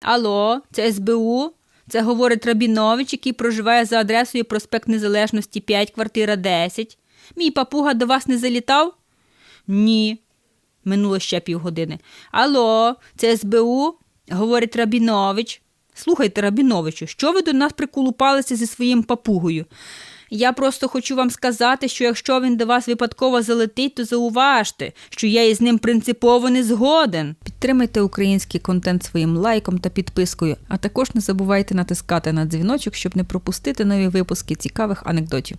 Алло, це СБУ? Це говорить Рабінович, який проживає за адресою проспект Незалежності 5, квартира 10. Мій папуга до вас не залітав? Ні. Минуло ще півгодини. Алло, це СБУ? говорить Рабінович. Слухайте, Рабіновичу, що ви до нас приколупалися зі своїм папугою? Я просто хочу вам сказати, що якщо він до вас випадково залетить, то зауважте, що я із ним принципово не згоден. Підтримайте український контент своїм лайком та підпискою, а також не забувайте натискати на дзвіночок, щоб не пропустити нові випуски цікавих анекдотів.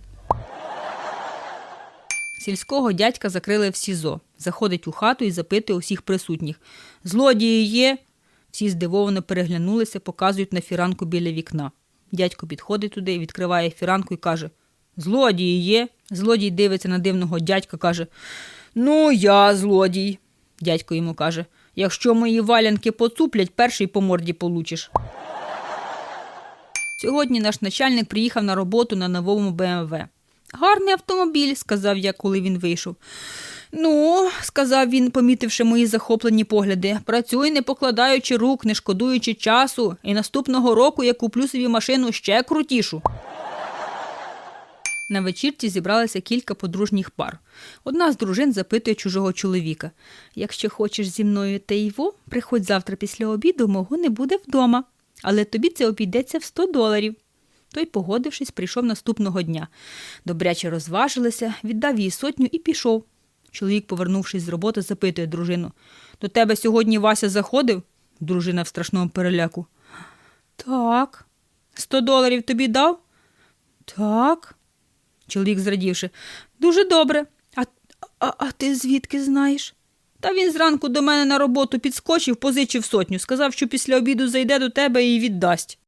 Сільського дядька закрили в СІЗО. Заходить у хату і запитує усіх присутніх. Злодії є? Всі здивовано переглянулися, показують на фіранку біля вікна. Дядько підходить туди, відкриває фіранку і каже: Злодії є. Злодій дивиться на дивного дядька, каже: Ну, я злодій. Дядько йому каже: Якщо мої валянки поцуплять, перший по морді получиш. Сьогодні наш начальник приїхав на роботу на новому БМВ. Гарний автомобіль, сказав я, коли він вийшов. Ну, сказав він, помітивши мої захоплені погляди, працюй, не покладаючи рук, не шкодуючи часу, і наступного року я куплю собі машину ще крутішу. На вечірці зібралося кілька подружніх пар. Одна з дружин запитує чужого чоловіка: Якщо хочеш зі мною те йво, приходь завтра після обіду, мого не буде вдома. Але тобі це обійдеться в 100 доларів. Той, погодившись, прийшов наступного дня. Добряче розважилися, віддав їй сотню і пішов. Чоловік, повернувшись з роботи, запитує дружину: До тебе сьогодні Вася заходив? Дружина в страшному переляку. Так. Сто доларів тобі дав? Так. Чоловік зрадівши. Дуже добре. А, а, а ти звідки знаєш? Та він зранку до мене на роботу підскочив, позичив сотню, сказав, що після обіду зайде до тебе і віддасть.